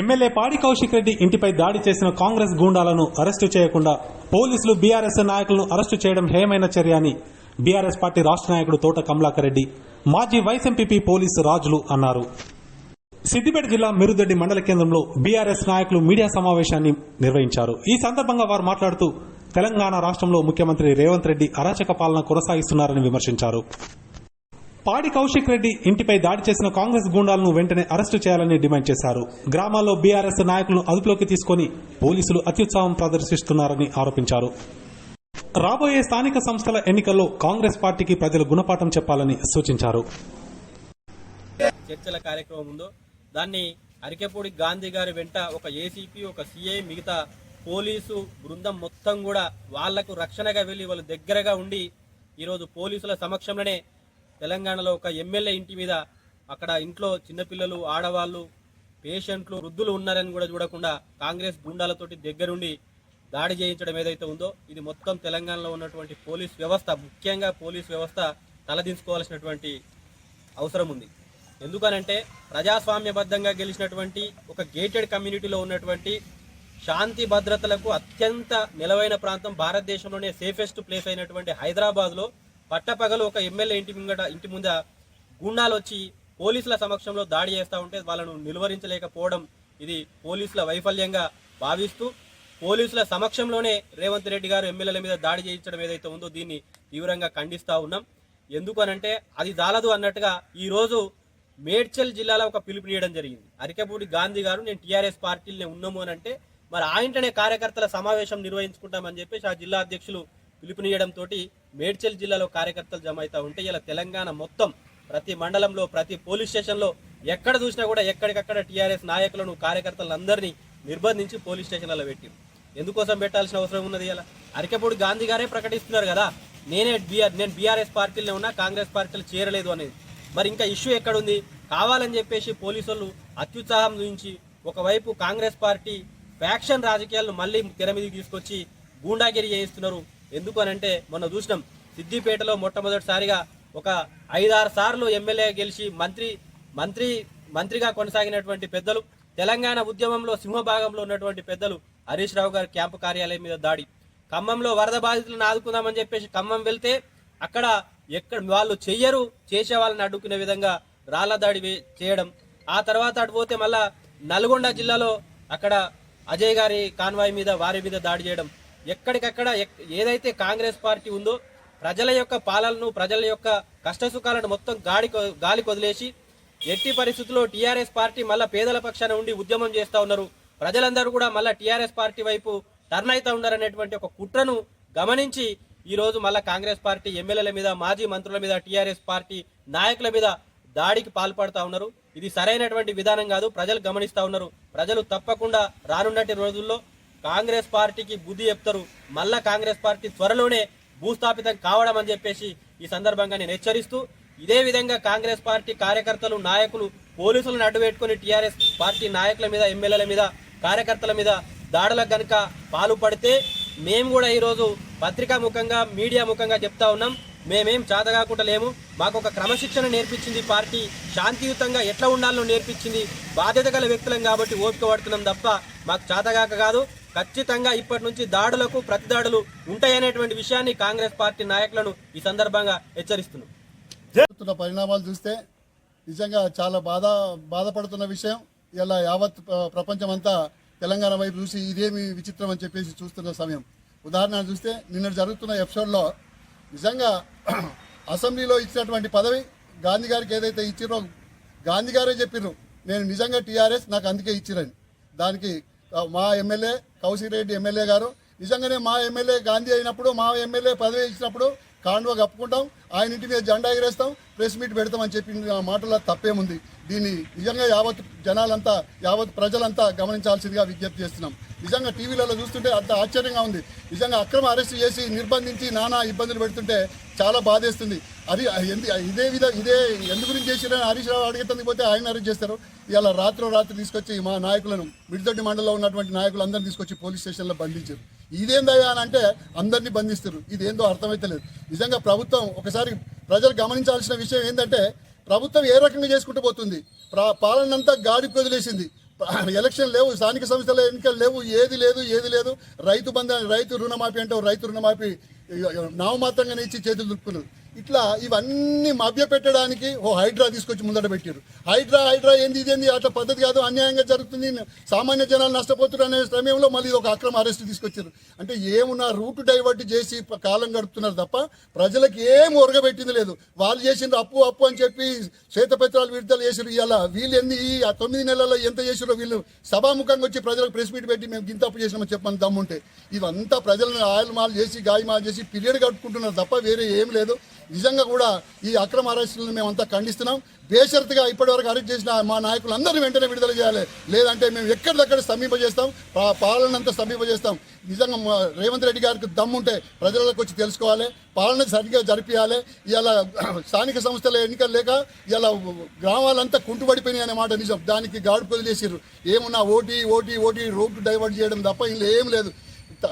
MLA పాడి కౌశిక్ రెడ్డి ఇంటిపై దాడి చేసిన కాంగ్రెస్ గూండాలను అరెస్టు చేయకుండా పోలీసులు బీఆర్ఎస్ నాయకులను అరెస్టు చేయడం హేయమైన చర్య అని బీఆర్ఎస్ పార్టీ రాష్ట్ర నాయకుడు తోట కమలాకర్ రెడ్డి మాజీ వైస్ ఎంపీపీ పోలీసు రాజులు అన్నారు. సిద్దిపేట జిల్లా మిరుదొడ్డి మండల కేంద్రంలో బీఆర్ఎస్ నాయకులు మీడియా సమావేశాన్ని నిర్వహించారు. ఈ సందర్భంగా వారు మాట్లాడుతూ తెలంగాణ రాష్ట్రంలో ముఖ్యమంత్రి రేవంత్ రెడ్డి అరాచక పాలన కొనసాగిస్తున్నారని విమర్శించారు. పాడి కౌశిక్ రెడ్డి ఇంటిపై దాడి చేసిన కాంగ్రెస్ గూండాలను వెంటనే అరెస్టు చేయాలని డిమాండ్ చేశారు. గ్రామాల్లో బీఆర్ఎస్ నాయకులను అదుపులోకి తీసుకొని పోలీసులు అత్యుత్సాహం ప్రదర్శిస్తున్నారని ఆరోపించారు. రాబోయే స్థానిక సంస్థల ఎన్నికల్లో కాంగ్రెస్ పార్టీకి ప్రజలు గుణపాఠం చెప్పాలని సూచించారు. చర్చల కార్యక్రమం ఉందో దాన్ని అరికెపూడి గాంధీ గారి వెంట ఒక ఏసీపీ ఒక సిఐ మిగతా పోలీసు బృందం మొత్తం కూడా వాళ్ళకు రక్షణగా వెళ్ళి వాళ్ళ దగ్గరగా ఉండి ఈరోజు పోలీసుల సమక్షంలోనే తెలంగాణలో ఒక ఎమ్మెల్యే ఇంటి మీద అక్కడ ఇంట్లో చిన్నపిల్లలు ఆడవాళ్ళు పేషెంట్లు వృద్ధులు ఉన్నారని కూడా చూడకుండా కాంగ్రెస్ గుండాలతోటి దగ్గరుండి దాడి చేయించడం ఏదైతే ఉందో ఇది మొత్తం తెలంగాణలో ఉన్నటువంటి పోలీస్ వ్యవస్థ ముఖ్యంగా పోలీస్ వ్యవస్థ తలదించుకోవాల్సినటువంటి అవసరం ఉంది. ఎందుకనంటే ప్రజాస్వామ్యబద్ధంగా గెలిచినటువంటి ఒక గేటెడ్ కమ్యూనిటీలో ఉన్నటువంటి శాంతి భద్రతలకు అత్యంత నిలవైన ప్రాంతం భారతదేశంలోనే సేఫెస్ట్ ప్లేస్ అయినటువంటి హైదరాబాద్లో పట్టపగలు ఒక ఎమ్మెల్యే ఇంటి ముంగట ఇంటి ముంద గుండాలు వచ్చి పోలీసుల సమక్షంలో దాడి చేస్తూ ఉంటే వాళ్ళను నిలువరించలేకపోవడం ఇది పోలీసుల వైఫల్యంగా భావిస్తూ పోలీసుల సమక్షంలోనే రేవంత్ రెడ్డి గారు ఎమ్మెల్యేల మీద దాడి చేయించడం ఏదైతే ఉందో దీన్ని తీవ్రంగా ఖండిస్తూ ఉన్నాం. ఎందుకు అనంటే అది దాలదు అన్నట్టుగా ఈరోజు మేడ్చల్ జిల్లాలో ఒక పిలుపునియడం జరిగింది. అరికపూడి గాంధీ గారు నేను టీఆర్ఎస్ పార్టీలనే ఉన్నాము అని అంటే మరి ఆయననే కార్యకర్తల సమావేశం నిర్వహించుకుంటామని చెప్పేసి ఆ జిల్లా అధ్యక్షులు పిలుపునియడంతో మేడ్చల్ జిల్లాలో కార్యకర్తలు జమ అవుతా ఉంటే ఇలా తెలంగాణ మొత్తం ప్రతి మండలంలో ప్రతి పోలీస్ స్టేషన్లో ఎక్కడ చూసినా కూడా ఎక్కడికక్కడ టీఆర్ఎస్ నాయకులను కార్యకర్తలందరినీ నిర్బంధించి పోలీస్ స్టేషన్లలో పెట్టి ఎందుకోసం పెట్టాల్సిన అవసరం ఉన్నది ఇలా? అరికెపూడి గాంధీ గారే ప్రకటిస్తున్నారు కదా నేనే బీఆర్ నేను బీఆర్ఎస్ పార్టీలో ఉన్నా కాంగ్రెస్ పార్టీలో చేరలేదు అనేది. మరి ఇంకా ఇష్యూ ఎక్కడుంది? కావాలని చెప్పేసి పోలీసు వాళ్ళు అత్యుత్సాహం నుంచి ఒకవైపు కాంగ్రెస్ పార్టీ ఫ్యాక్షన్ రాజకీయాలను మళ్ళీ తెర మీదకి తీసుకొచ్చి గూండాగిరి చేయిస్తున్నారు. ఎందుకు అంటే మొన్న చూసినాం సిద్దిపేటలో మొట్టమొదటిసారిగా ఒక ఐదారు సార్లు ఎమ్మెల్యే గెలిచి మంత్రి మంత్రి మంత్రిగా కొనసాగినటువంటి పెద్దలు తెలంగాణ ఉద్యమంలో సింహభాగంలో ఉన్నటువంటి పెద్దలు హరీష్ రావు గారి క్యాంపు కార్యాలయం మీద దాడి. ఖమ్మంలో వరద బాధితులను ఆదుకుందామని చెప్పేసి ఖమ్మం వెళ్తే అక్కడ ఎక్కడ వాళ్ళు చెయ్యరు చేసే వాళ్ళని అడ్డుకునే విధంగా రాళ్ళ దాడి చేయడం. ఆ తర్వాత అటు పోతే మళ్ళా నల్గొండ జిల్లాలో అక్కడ అజయ్ గారి కాన్వాయ్ మీద వారి మీద దాడి చేయడం. ఎక్కడికక్కడ ఎక్- ఏదైతే కాంగ్రెస్ పార్టీ ఉందో ప్రజల యొక్క పాలనను ప్రజల యొక్క కష్టసుఖాలను మొత్తం గాడి గాలి కొదిలేసి ఎట్టి పరిస్థితుల్లో టీఆర్ఎస్ పార్టీ మళ్ళీ పేదల పక్షాన ఉండి ఉద్యమం చేస్తూ ఉన్నారు. ప్రజలందరూ కూడా మళ్ళీ టీఆర్ఎస్ పార్టీ వైపు టర్న్ అవుతా ఉన్నారనేటువంటి ఒక కుట్రను గమనించి ఈ రోజు కాంగ్రెస్ పార్టీ ఎమ్మెల్యేల మీద మాజీ మంత్రుల మీద టీఆర్ఎస్ పార్టీ నాయకుల మీద దాడికి పాల్పడుతూ ఉన్నారు. ఇది సరైనటువంటి విధానం కాదు. ప్రజలు గమనిస్తూ ఉన్నారు. ప్రజలు తప్పకుండా రానున్నటి రోజుల్లో కాంగ్రెస్ పార్టీకి బుద్ధి చెప్తారు. మళ్ళా కాంగ్రెస్ పార్టీ త్వరలోనే భూస్థాపితం కావడం అని చెప్పేసి ఈ సందర్భంగా నేను హెచ్చరిస్తూ ఇదే విధంగా కాంగ్రెస్ పార్టీ కార్యకర్తలు నాయకులు పోలీసులను అడ్డుపెట్టుకుని టీఆర్ఎస్ పార్టీ నాయకుల మీద ఎమ్మెల్యేల మీద కార్యకర్తల మీద దాడులకు గనుక పాల్పడితే మేము కూడా ఈరోజు పత్రికా ముఖంగా మీడియా ముఖంగా చెప్తా ఉన్నాం. మేమేం చాతగాకుండా లేము మాకు ఒక క్రమశిక్షణ నేర్పించింది పార్టీ. శాంతియుతంగా ఎట్లా ఉండాలో నేర్పించింది బాధ్యత గల వ్యక్తులం కాబట్టి ఓపిక పడుతున్నాం తప్ప మాకు చాతగాక కాదు. ఖచ్చితంగా ఇప్పటి నుంచి దాడులకు ప్రతిదాడులు ఉంటాయనేటువంటి విషయాన్ని కాంగ్రెస్ పార్టీ నాయకులను ఈ సందర్భంగా హెచ్చరిస్తున్నాం జరుగుతున్న పరిణామాలు చూస్తే నిజంగా చాలా బాధ బాధపడుతున్న విషయం. ఇలా యావత్ ప్రపంచం ప్రపంచమంతా తెలంగాణ వైపు చూసి ఇదేమి విచిత్రం అని చెప్పేసి చూస్తున్న సమయం. ఉదాహరణ చూస్తే నిన్న జరుగుతున్న ఎపిసోడ్లో నిజంగా అసెంబ్లీలో ఇచ్చినటువంటి పదవి గాంధీ గారికి ఏదైతే ఇచ్చిరో గాంధీ గారే చెప్పిర్రు. నేను నిజంగా టీఆర్ఎస్ నాకు అందుకే ఇచ్చిరని. దానికి మా ఎమ్మెల్యే కౌశిక్ రెడ్డి ఎమ్మెల్యే గారు. నిజంగానే మా ఎమ్మెల్యే గాంధీ అయినప్పుడు మా ఎమ్మెల్యే పదవి ఇచ్చినప్పుడు కాండువ కప్పుకుంటాం ఆయన ఇంటి మీద జెండా ఎగరేస్తాం ప్రెస్ మీట్ పెడతామని చెప్పి ఆ మాటలో తప్పేముంది? దీన్ని నిజంగా యావత్ జనాలంతా యావత్ ప్రజలంతా గమనించాల్సిందిగా విజ్ఞప్తి చేస్తున్నాం. నిజంగా టీవీలలో చూస్తుంటే అంత ఆశ్చర్యంగా ఉంది. నిజంగా అక్రమ అరెస్ట్ చేసి నిర్బంధించి నానా ఇబ్బందులు పెడుతుంటే చాలా బాధేస్తుంది. అది ఎందు ఇదే విధ ఇదే ఎందు గురించి చేసిరని హరీష్ రావు అడిగేందుకు పోతే ఆయన అరెస్ట్ చేస్తారు. ఇలా రాత్రో రాత్రి తీసుకొచ్చి మా నాయకులను మిడిదొడ్డి మండలంలో ఉన్నటువంటి నాయకులందరినీ తీసుకొచ్చి పోలీస్ స్టేషన్లో బంధించారు. ఇదేందయ్యా అని అంటే అందరినీ బంధిస్తారు. ఇదేందో అర్థమైతలేదు నిజంగా ప్రభుత్వం ఒకసారి ప్రజలు గమనించాల్సిన విషయం ఏంటంటే ప్రభుత్వం ఏ రకంగా చేసుకుంటూ పోతుంది? పాలనంతా గాడికి వదిలేసింది. ఎలక్షన్ లేవు స్థానిక సంస్థల ఎన్నికలు లేవు ఏది లేదు ఏది లేదు. రైతు బంధ రైతు రుణమాఫీ అంటే రైతు రుణమాఫీ నామమాత్రంగానే ఇచ్చి చేతులు దుక్కున్నారు ఇట్లా ఇవన్నీ మభ్యపెట్టడానికి ఓ హైడ్రా తీసుకొచ్చి ముందట పెట్టారు హైడ్రా హైడ్రా ఏంది ఇదేంది అట్లా పద్ధతి కాదు అన్యాయంగా జరుగుతుంది సామాన్య జనాలు నష్టపోతున్నారు అనే సమయంలో మళ్ళీ ఒక అక్రమ అరెస్ట్ తీసుకొచ్చారు. అంటే ఏమున్నా రూట్ డైవర్ట్ చేసి కాలం గడుపుతున్నారు తప్ప ప్రజలకు ఏం ఒరగబెట్టింది లేదు. వాళ్ళు చేసిన అప్పు అప్పు అని చెప్పి శ్వేతపత్రాలు విడుదల చేసారు ఇలా వీళ్ళు ఎన్ని ఈ ఆ తొమ్మిది నెలల్లో ఎంత చేసారో వీళ్ళు సభాముఖంగా వచ్చి ప్రజలకు ప్రెస్ మీట్ పెట్టి మేము గింత అప్పు చేసినామని చెప్పని దమ్ముంటే. ఇవంతా ప్రజలను ఆయలమాలు చేసి గాయమాలు చేసి పీరియడ్ కట్టుకుంటున్నారు తప్ప వేరే ఏం లేదు. నిజంగా కూడా ఈ అక్రమ అరెస్టులను మేమంతా ఖండిస్తున్నాం. బేషరతుగా ఇప్పటివరకు అరెస్ట్ చేసిన మా నాయకులందరినీ వెంటనే విడుదల చేయాలి. లేదంటే మేము ఎక్కడిదక్కడ స్తంభింపజేస్తాం పాలనంత పాలనంతా స్తంభింపజేస్తాం నిజంగా రేవంత్ రెడ్డి గారికి దమ్ముంటే ప్రజలకు వచ్చి తెలుసుకోవాలి. పాలన సరిగ్గా జరిపించాలి ఇలా స్థానిక సంస్థల ఎన్నికలు లేక ఇలా గ్రామాలంతా కుంటుపడిపోయినాయి అనే మాట నిజం. దానికి గాడు వదిలేసారు ఏమున్నా ఓటీ ఓటీ ఓటీ రోడ్డు డైవర్ట్ చేయడం తప్ప ఇలా ఏం లేదు.